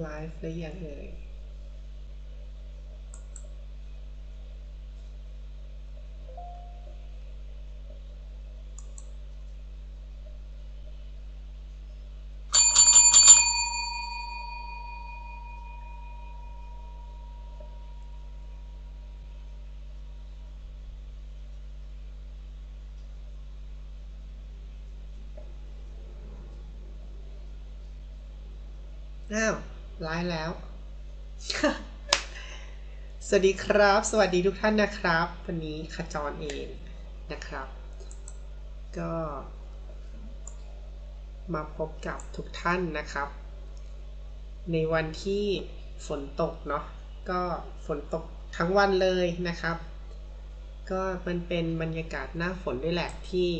ไลฟ์หรือยังเอ่ยอ้าว ไลฟ์แล้ว สวัสดีครับ สวัสดีทุกท่านนะครับ วันนี้ขจรเองนะครับ ก็ มาพบกับทุกท่านนะครับ ในวันที่ฝนตกเนาะ ก็ฝนตกทั้งวันเลยนะครับ ก็มันเป็นบรรยากาศหน้าฝนด้วยแหละที่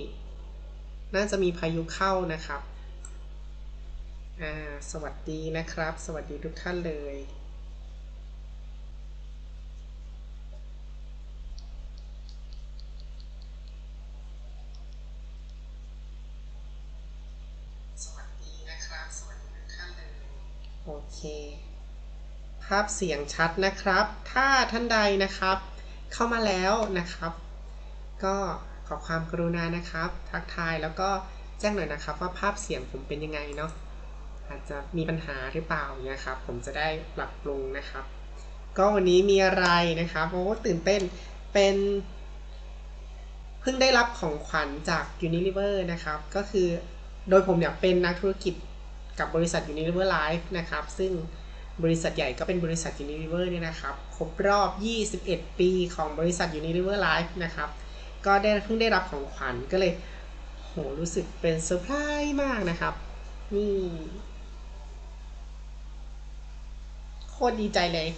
น่าจะมีพายุเข้านะครับ อ่าสวัสดีนะครับ สวัสดีทุกท่านเลย สวัสดีนะครับ สวัสดีทุกท่านเลย โอเค ภาพเสียงชัดนะครับ ถ้าท่านใดนะครับ เข้ามาแล้วนะครับ ก็ขอความกรุณานะครับ ทักทายแล้วก็แจ้งหน่อยนะครับว่าภาพเสียงผมเป็นยังไงเนาะ อาจจะมีปัญหาหรือเปล่าเนี่ยครับผมจะได้ปรับปรุงนะครับ ก็วันนี้มีอะไรนะครับโอ้ตื่นเต้นเป็นเพิ่งได้รับของขวัญจาก Unilever นะครับ ก็คือโดยผมเนี่ยเป็นนักธุรกิจกับบริษัท Unilever Life นะครับ ซึ่งบริษัทใหญ่ก็เป็นบริษัท Unilever เนี่ยนะครับ ครบรอบ 21 ปีของบริษัท Unilever Life นะครับ ก็ได้เพิ่งได้รับของขวัญก็เลย โห รู้สึกเป็นเซอร์ไพรส์มากนะครับ นี่ โคตรดีใจเลย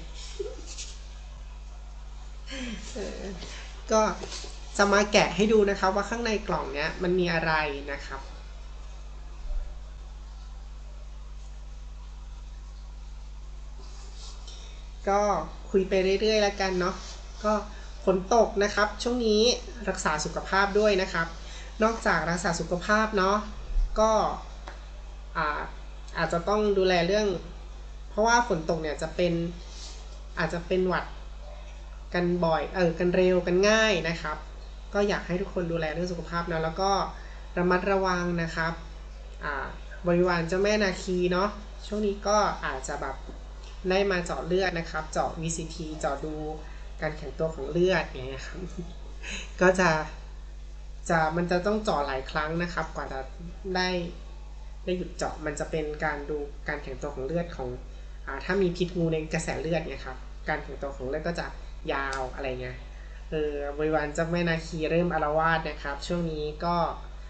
ก็จะมาแกะให้ดูนะครับว่าข้างในกล่องเนี้ยมันมีอะไรนะครับ ก็คุยไปเรื่อยๆแล้วกันเนาะก็ฝนตกนะครับ ช่วงนี้รักษาสุขภาพด้วยนะครับ นอกจากรักษาสุขภาพเนาะก็อาอาจจะต้องดูแลเรื่อง เพราะว่าฝนตกเนี่ยจะเป็นอาจจะเป็นหวัดกันบ่อยเออกันเร็วกันง่ายนะครับ ก็อยากให้ทุกคนดูแลเรื่องสุขภาพนะแล้วก็ระมัดระวังนะครับอ่าบริวารเจ้าแม่นาคีเนาะช่วงนี้ก็อาจจะแบบได้มาเจาะเลือดนะครับ เจาะ VCT เจาะดูการแข็งตัวของเลือดอย่างเงี้ยครับ ก็จะจะมันจะต้องเจาะหลายครั้งนะครับ กว่าจะได้ได้หยุดเจาะมันจะเป็นการดูการแข็งตัวของเลือดของ ถ้ามีพิษงูในกระแสเลือดเนี่ยครับการแข็งตัวของเลือดก็จะยาวอะไรเงี้ยเออบริวารเจ้าแม่นาคีเริ่มอารวาสนะครับ ช่วงนี้ก็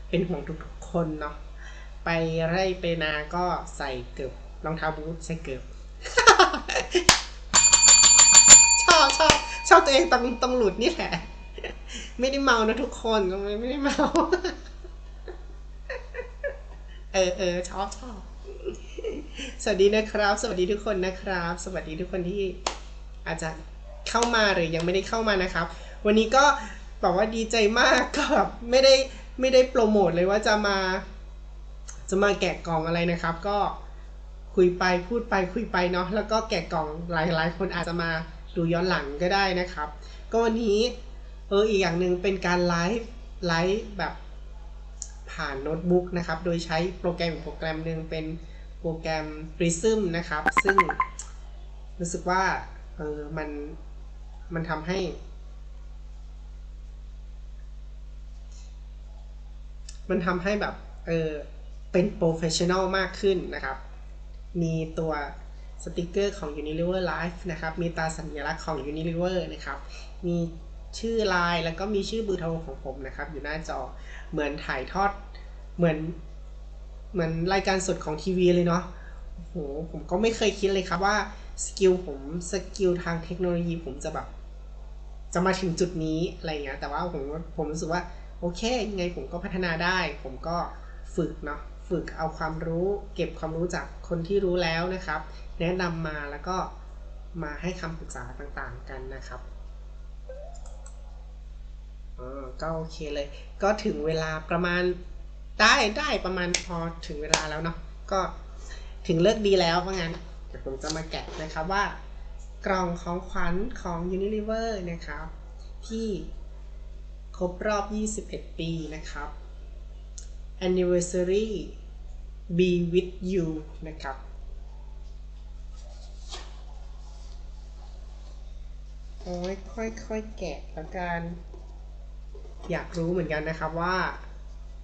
เป็นห่วงทุกๆคนเนาะไปไร่ไปนาก็ใส่เกือบรองเท้าบูทใส่เกือบชอบชอบชอบตัวเองตรงตรงหลุดนี่แหละ ไม่ได้เมานะทุกคนไม่ได้เมา เออเออชอบชอบ สวัสดีนะครับ สวัสดีทุกคนนะครับ สวัสดีทุกคนที่อาจจะเข้ามาหรือยังไม่ได้เข้ามานะครับ วันนี้ก็บอกว่าดีใจมากก็แบบไม่ได้ไม่ได้โปรโมทเลยว่าจะมาจะมาแกะกล่องอะไรนะครับ ก็คุยไปพูดไปคุยไปเนาะแล้วก็แกะกล่องหลายๆ คนอาจจะมาดูย้อนหลังก็ได้นะครับ ก็วันนี้เอออีกอย่างหนึ่งเป็นการไลฟ์ไลฟ์แบบผ่านโน้ตบุ๊กนะครับ โดยใช้โปรแกรมโปรแกรมหนึ่งเป็น โปรแกรม Prism นะครับ ซึ่งรู้สึกว่าเออมันมันทำให้ มันทำให้แบบเออเป็นโปรเฟชชั่นอลมากขึ้นนะครับ มีตัวสติกเกอร์ของ Unilever Life นะครับ มีตาสัญลักษณ์ของ Unilever นะครับ มีชื่อไลน์แล้วก็มีชื่อเบอร์โทรของผมนะครับ อยู่หน้าจอเหมือนถ่ายทอดเหมือน เหมือนรายการสดของทีวีเลยเนาะโอ้โหผมก็ไม่เคยคิดเลยครับว่าสกิลผมสกิลทางเทคโนโลยีผมจะแบบจะมาถึงจุดนี้อะไรเงี้ยแต่ว่าผมผมรู้สึกว่าโอเคยังไงผมก็พัฒนาได้ ผมก็ฝึกเนาะฝึกเอาความรู้ เก็บความรู้จากคนที่รู้แล้วนะครับ แนะนำมาแล้วก็มาให้คำปรึกษาต่างๆกันนะครับอ๋อก็โอเคเลย ก็ถึงเวลาประมาณ ได้ได้ประมาณพอถึงเวลาแล้วเนาะก็ถึงเลิกดีแล้วเพราะงั้นเดี๋ยวผมจะมาแกะนะครับว่ากล่องของขวัญของ Unilever นะครับ ที่ครบรอบ 21 ปีนะครับ anniversary be with you นะครับ โอ้ยค่อยๆแกะแล้วกัน อยากรู้เหมือนกันนะครับว่า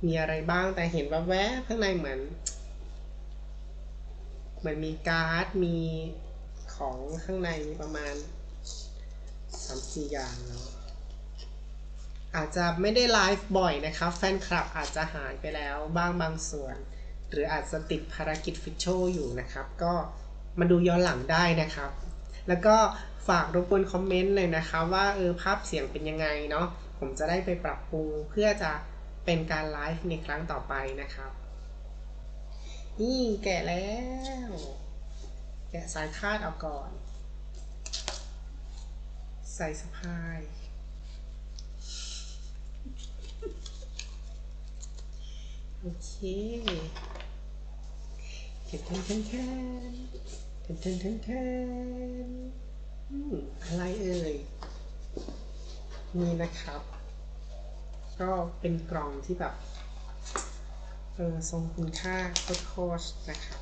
มีอะไรบ้างแต่เห็นว่าแวบๆข้างในเหมือน เหมือนมีการ์ดมีของข้างในประมาณ3-4อย่างเนาะอาจจะไม่ได้ไลฟ์บ่อยนะครับ แฟนคลับอาจจะหายไปแล้วบ้างบางส่วน หรืออาจจะติดภารกิจฟิชโชอยู่นะครับ ก็มาดูย้อนหลังได้นะครับ แล้วก็ฝากรบกวนคอมเมนต์เลยนะคะว่าเออภาพเสียงเป็นยังไงเนาะผมจะได้ไปปรับปรุงเพื่อจะ เป็นการไลฟ์ในครั้งต่อไปนะครับ นี่แกะแล้ว แกะสายคาดเอาก่อน ใส่สะพาย โอเคเก็บเทนเทนเทนเทนเทนเทนอะไรเอ่ย นี่นะครับ ก็เป็นกล่องที่แบบเออทรงคุณค่าโคตรนะครับ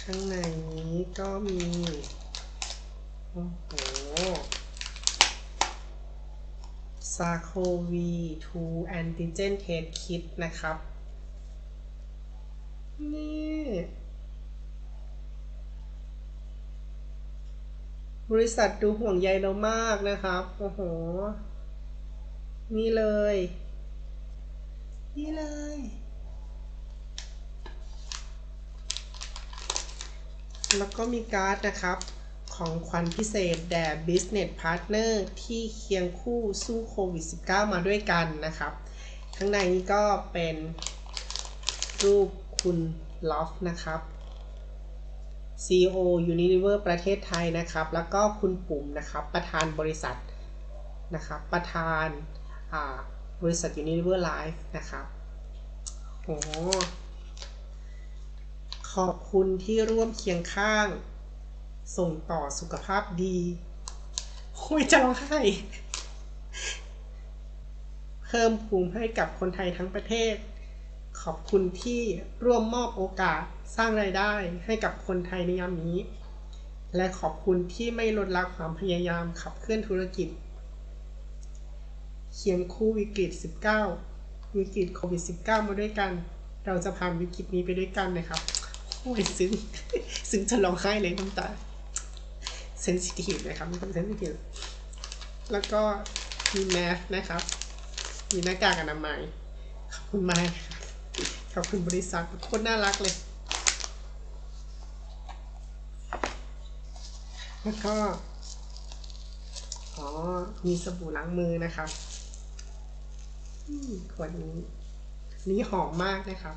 ข้างในนี้ก็มี โอ้โหซาโควี2 antigen test kit นะครับ นี่ บริษัทดูห่วงใยเรามากนะครับ โอ้โห นี่เลย นี่เลย แล้วก็มีการ์ดนะครับ ของขวัญพิเศษแด่ Business Partner ที่เคียงคู่สู้โควิด -19 มาด้วยกันนะครับ ข้างในนี้ก็เป็นรูปคุณลอฟนะครับ CEO Unilever ประเทศไทยนะครับ แล้วก็คุณปุ๋มนะครับประธานบริษัทนะครับประธานบริษัท Unilever Life นะครับโอ้ขอบคุณที่ร่วมเคียงข้าง ส่งต่อสุขภาพดีคุยจะร้องไห้เพิ่มภูมิให้กับคนไทยทั้งประเทศ ขอบคุณที่ร่วมมอบโอกาส สร้างรายได้ให้กับคนไทยในยามนี้ และขอบคุณที่ไม่ลดละความพยายามขับเคลื่อนธุรกิจเคียงคู่วิกฤต 19 วิกฤตโควิด -19 มาด้วยกัน เราจะผ่านวิกฤตนี้ไปด้วยกันนะครับโอ้ยซึ้งซึ้งจะร้องไห้เลยน้ำตาเซนซิทีฟนะครับมีความเซนซิทีฟแล้วก็มีแมสนะครับ มีหน้ากากอนามัยขอบคุณมากขอบคุณบริษัทโคตรน่ารักเลย แล้วก็อ๋อมีสบู่ล้างมือนะครับขวดนี้ นี้หอมมากนะครับ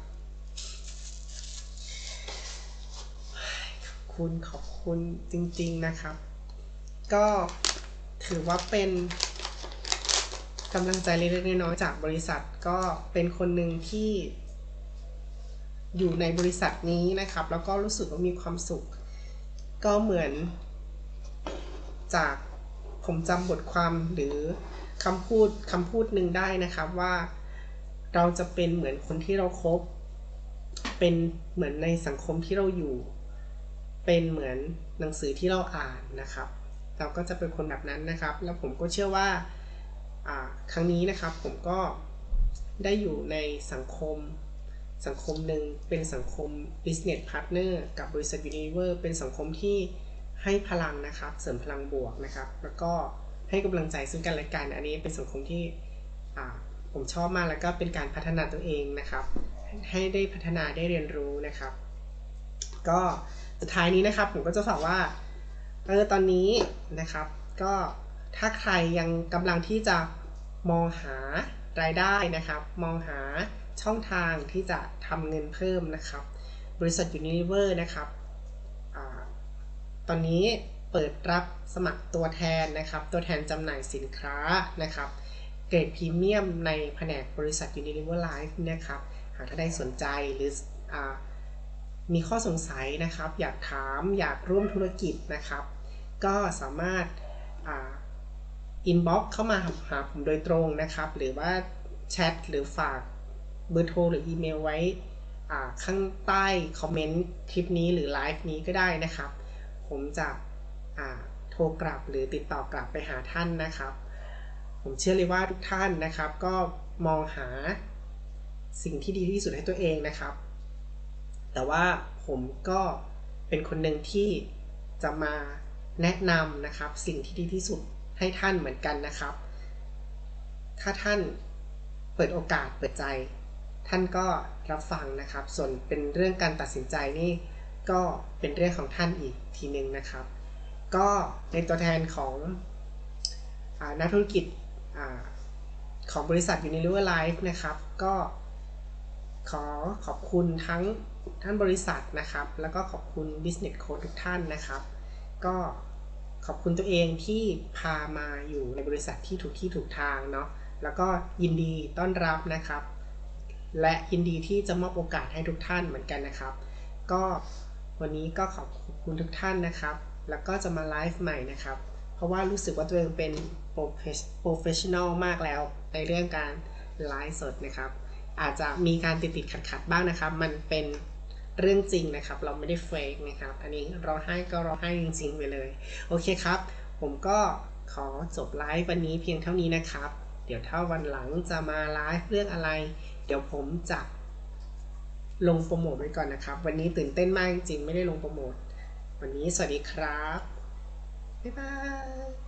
ขอบคุณขอบคุณจริงๆนะครับ ก็ถือว่าเป็นกำลังใจเล็กๆน้อยๆจากบริษัทก็เป็นคนหนึ่งที่อยู่ในบริษัทนี้นะครับ แล้วก็รู้สึกว่ามีความสุข ก็เหมือน จากผมจำบทความหรือคำพูดคำพูดหนึ่งได้นะครับว่าเราจะเป็นเหมือนคนที่เราครบเป็นเหมือนในสังคมที่เราอยู่ เป็นเหมือนหนังสือที่เราอ่านนะครับ เราก็จะเป็นคนแบบนั้นนะครับ แล้วผมก็เชื่อว่าครั้งนี้นะครับผมก็ได้อยู่ในสังคมสังคมหนึ่งเป็นสังคม business partner กับบริษัท Unilever เป็นสังคมที่ ให้พลังนะครับ เสริมพลังบวกนะครับ แล้วก็ให้กำลังใจซึ่งกันและกัน อันนี้เป็นสังคมที่ผมชอบมากแล้วก็เป็นการพัฒนาตัวเองนะครับ ให้ได้พัฒนาได้เรียนรู้นะครับ ก็สุดท้ายนี้นะครับผมก็จะฝากว่าเออตอนนี้นะครับ ก็ถ้าใครยังกำลังที่จะมองหารายได้นะครับ มองหาช่องทางที่จะทำเงินเพิ่มนะครับ บริษัท Unilever นะครับ ตอนนี้เปิดรับสมัครตัวแทนนะครับ ตัวแทนจำหน่ายสินค้านะครับ เกรดพรีเมียมในแผนกบริษัท Unilever Life นะครับ หากท่านใดสนใจหรืออมีข้อสงสัยนะครับ อยากถามอยากร่วมธุรกิจนะครับ ก็สามารถอินบ็อกซ์เข้ามาหาผมโดยตรงนะครับ หรือว่าแชทหรือฝากเบอร์โทรหรืออีเมลไว้ข้างใต้คอมเมนต์คลิปนี้หรือไลฟ์นี้ก็ได้นะครับ ผมจะโทรกลับหรือติดต่อกลับไปหาท่านนะครับ ผมเชื่อเลยว่าทุกท่านนะครับ ก็มองหาสิ่งที่ดีที่สุดให้ตัวเองนะครับ แต่ว่าผมก็เป็นคนหนึ่งที่จะมาแนะนำนะครับ สิ่งที่ดีที่สุดให้ท่านเหมือนกันนะครับ ถ้าท่านเปิดโอกาสเปิดใจ ท่านก็รับฟังนะครับ ส่วนเป็นเรื่องการตัดสินใจนี่ ก็เป็นเรื่องของท่านอีกทีหนึ่งนะครับ ก็ในตัวแทนของอนักธุรกิจอของบริษัท Unilever Life นะครับ ก็ขอขอบคุณทั้งท่านบริษัทนะครับ แล้วก็ขอบคุณ Business Coach ทุกท่านนะครับ ก็ขอบคุณตัวเองที่พามาอยู่ในบริษัทที่ถูกที่ถูกทางเนาะแล้วก็ยินดีต้อนรับนะครับ และยินดีที่จะมอบโอกาสให้ทุกท่านเหมือนกันนะครับ ก็ วันนี้ก็ขอบคุณทุกท่านนะครับ แล้วก็จะมาไลฟ์ใหม่นะครับ เพราะว่ารู้สึกว่าตัวเองเป็นโปรเฟชชั่นอลมากแล้ว ในเรื่องการไลฟ์สดนะครับ อาจจะมีการติดติดขัดขัดบ้างนะครับ มันเป็นเรื่องจริงนะครับ เราไม่ได้เฟกนะครับ อันนี้เราให้ก็เราให้จริงๆไปเลย โอเคครับ ผมก็ขอจบไลฟ์วันนี้เพียงเท่านี้นะครับ เดี๋ยวถ้าวันหลังจะมาไลฟ์เรื่องอะไร เดี๋ยวผมจะ ลงโปรโมทไว้ก่อนนะครับ วันนี้ตื่นเต้นมากจริงๆ ไม่ได้ลงโปรโมท วันนี้สวัสดีครับ บ๊ายบาย